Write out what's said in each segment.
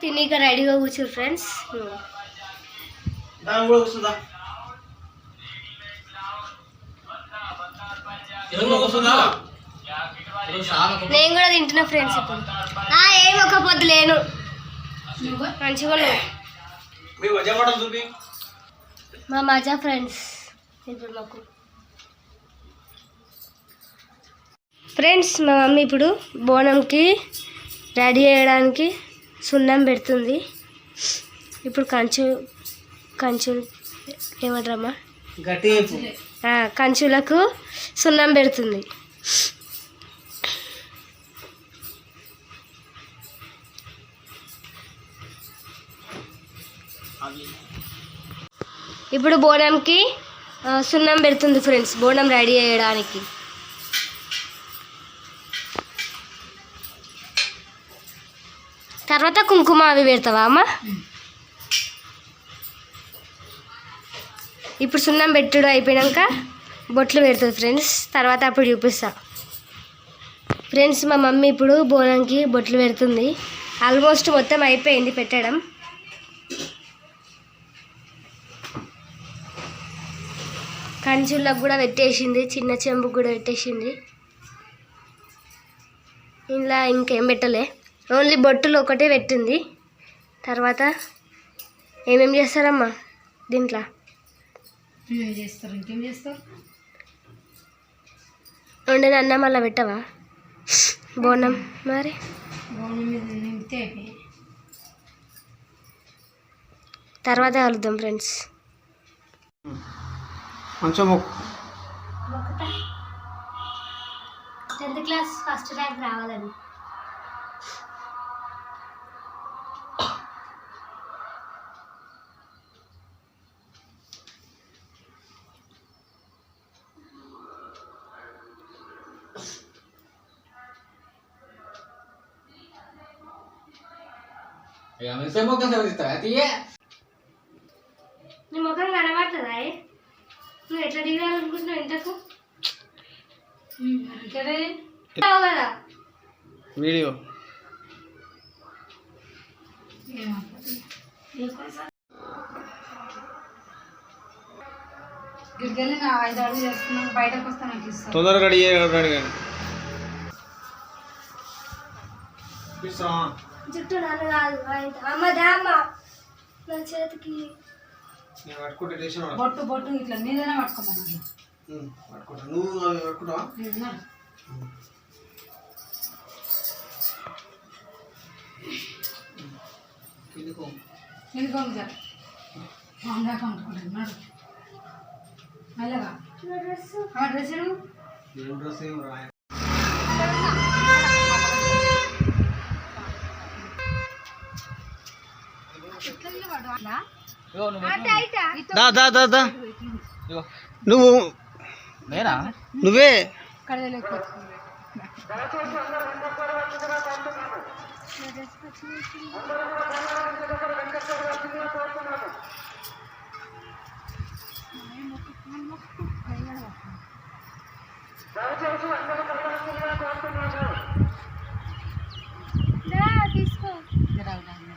తిని ఇక రెడీగా కూర్చోరు ఫ్రెండ్స్. నేను కూడా తింటున్నా ఫ్రెండ్స్ ఇప్పుడు. ఆ, ఏం ఒక పొద్దు లేను. మంచిగా మా మజా ఫ్రెండ్స్. ఇప్పుడు మాకు. ఫ్రెండ్స్ మా మమ్మీ ఇప్పుడు బోనంకి రెడీ చేయడానికి సున్నం పెడుతుంది. ఇప్పుడు కంచు కంచు ఏమంటారమ్మా? కంచులకు సున్నం పెడుతుంది. ఇప్పుడు బోనంకి సున్నం పెడుతుంది ఫ్రెండ్స్. బోనం రెడీ చేయడానికి. తర్వాత కుంకుమ అవి పెడతావా అమ్మ? ఇప్పుడు సున్నం పెట్టుడు అయిపోయాక బొట్లు పెడుతుంది ఫ్రెండ్స్. తర్వాత అప్పుడు చూపిస్తా. ఫ్రెండ్స్ మా మమ్మీ ఇప్పుడు బోనంకి బొట్లు పెడుతుంది. ఆల్మోస్ట్ మొత్తం అయిపోయింది పెట్టడం. కంచులకు కూడా పెట్టేసింది చిన్న చెంబుకు కూడా పెట్టేసింది. ఇలా ఇంకేం పెట్టలే. ఓన్లీ బొట్టులు ఒకటే పెట్టింది. తర్వాత ఏమేం చేస్తారమ్మా దీంట్లో? ఏం చేస్తారు? ఇంకేం చేస్తారు? వండిన అన్నం అలా పెట్టవా? బోనం మరి? తర్వాత కలుద్దాం ఫ్రెండ్స్. మొక్కు టెన్త్ క్లాస్ ఫస్ట్ ర్యాంక్ రావాలని. ఇక మిగతా మొక్క చదివిస్తావా తీయే. నీ ముఖం కనబడుతుందా? నువ్వు ఎట్లా దిగాలనుకుంటున్నావు ఇంతకు? కదా? వీడియో. గిరికెళ్ళి నా ఐదు అడుగు చేసుకున్నాక బయటకు వస్తే నాకు ఇస్తాను తొందరగా రెడీ చేయగలరాడు కానీ జుట్టు నన్ను కాదు అమ్మ దా అమ్మ నా చేతికి నేను పట్టుకుంటే లేచిన బొట్టు బొట్టు ఇట్లా మీదనే పట్టుకోమన్నాడు పట్టుకుంటా. నువ్వు అవి పట్టుకుంటావా? నిన్నారు. ఎందుకు? ఇదిగోండి సార్ దాకా అనుకుంటున్నాడు మెల్లగా. ఆ డ్రెస్ ఏడు? ఏం డ్రెస్ ఏం దా దా దా దా నువ్వు నేనా? నువ్వే? కడదలేకపోతుంది తీసుకో ఇష్టం అక్కడ నాకు బొనవైపు గుణం ఎత్తాల ఆన్ చేసిన వస్తారు వెళ్తారు ఒకరు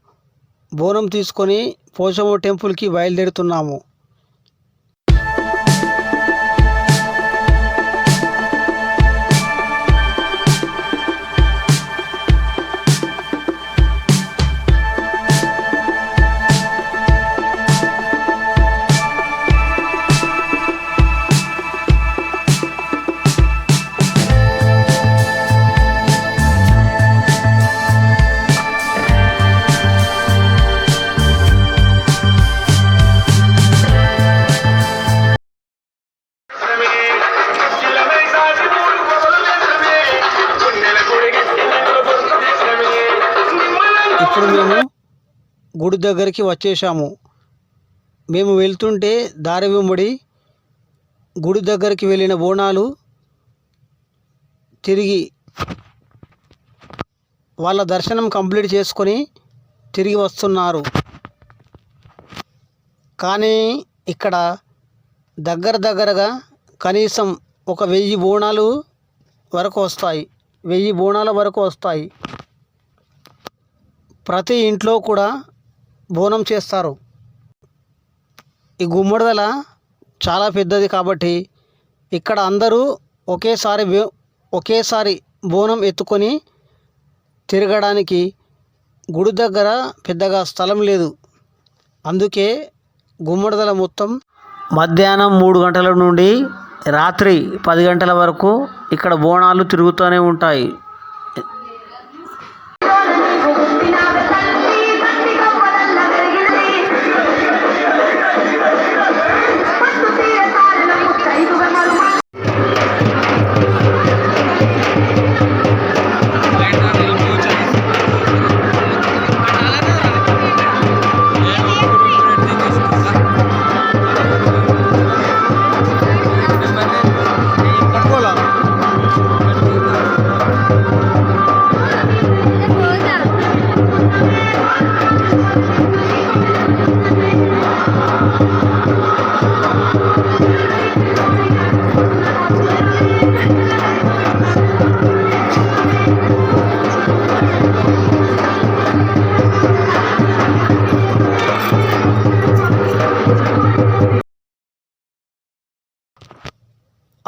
బోనం తీసుకొని పోచమ్మ టెంపుల్కి బయలుదేరుతున్నాము. మేము గుడి దగ్గరికి వచ్చేసాము మేము వెళ్తుంటే దారి వెంబడి గుడి దగ్గరికి వెళ్ళిన బోనాలు తిరిగి వాళ్ళ దర్శనం కంప్లీట్ చేసుకొని తిరిగి వస్తున్నారు. కానీ ఇక్కడ దగ్గర దగ్గరగా కనీసం ఒక వెయ్యి బోనాలు వరకు వస్తాయి. వెయ్యి బోనాల వరకు వస్తాయి. ప్రతి ఇంట్లో కూడా బోనం చేస్తారు. ఈ గుమ్మడిదల చాలా పెద్దది కాబట్టి ఇక్కడ అందరూ ఒకేసారి ఒకేసారి బోనం ఎత్తుకొని తిరగడానికి గుడి దగ్గర పెద్దగా స్థలం లేదు. అందుకే గుమ్మడిదల మొత్తం మధ్యాహ్నం మూడు గంటల నుండి రాత్రి పది గంటల వరకు ఇక్కడ బోనాలు తిరుగుతూనే ఉంటాయి.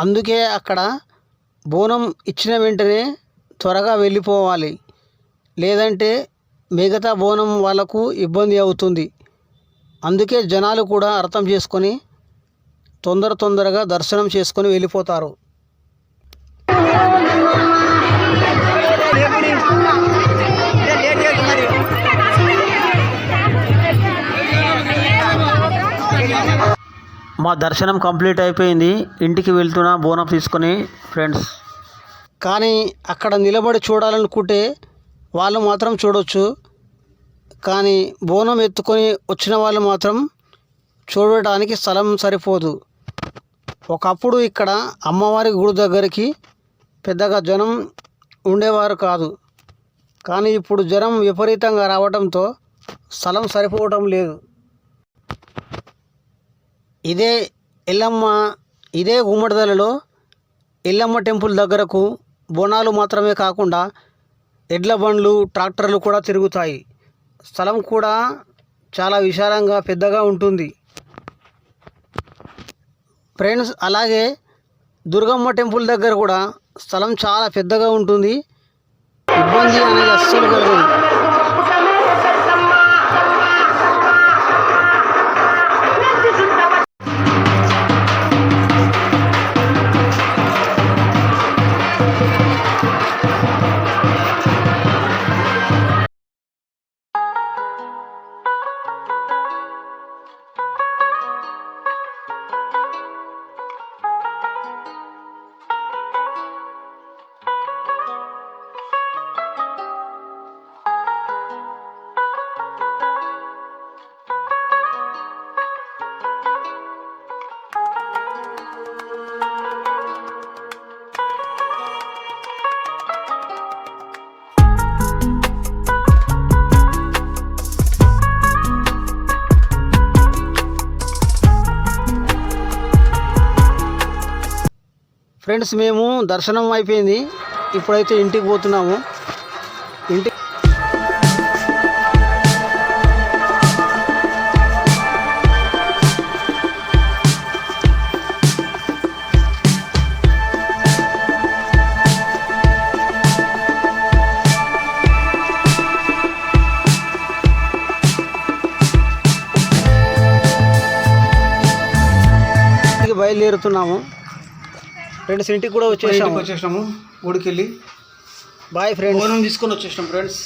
అందుకే అక్కడ బోనం ఇచ్చిన వెంటనే త్వరగా వెళ్ళిపోవాలి. లేదంటే మిగతా బోనం వాళ్ళకు ఇబ్బంది అవుతుంది. అందుకే జనాలు కూడా అర్థం చేసుకొని తొందర తొందరగా దర్శనం చేసుకొని వెళ్ళిపోతారు. మా దర్శనం కంప్లీట్ అయిపోయింది. ఇంటికి వెళ్తున్నా బోనం తీసుకొని ఫ్రెండ్స్. కానీ అక్కడ నిలబడి చూడాలనుకుంటే వాళ్ళు మాత్రం చూడొచ్చు. కానీ బోనం ఎత్తుకొని వచ్చిన వాళ్ళు మాత్రం చూడటానికి స్థలం సరిపోదు. ఒకప్పుడు ఇక్కడ అమ్మవారి గుడి దగ్గరికి పెద్దగా జనం ఉండేవారు కాదు. కానీ ఇప్పుడు జనం విపరీతంగా రావడంతో స్థలం సరిపోవటం లేదు. ఇదే ఎల్లమ్మ ఇదే గుమ్మడిదలలో ఎల్లమ్మ టెంపుల్ దగ్గరకు బోనాలు మాత్రమే కాకుండా ఎడ్ల బండ్లు ట్రాక్టర్లు కూడా తిరుగుతాయి. స్థలం కూడా చాలా విశాలంగా పెద్దగా ఉంటుంది. ఫ్రెండ్స్ అలాగే దుర్గమ్మ టెంపుల్ దగ్గర కూడా స్థలం చాలా పెద్దగా ఉంటుంది. ఇబ్బంది అనేది అస్సలు కలగదు. ఫ్రెండ్స్ మేము దర్శనం అయిపోయింది. ఇప్పుడైతే ఇంటికి పోతున్నాము. ఇంటి ఇంటికి బయలుదేరుతున్నాము. ఫ్రెండ్స్ ఇంటికి కూడా వచ్చేసాము. వచ్చేసాము. గుడికి వెళ్ళి బాయ్ ఫ్రెండ్స్ బోనం తీసుకొని వచ్చేసాం ఫ్రెండ్స్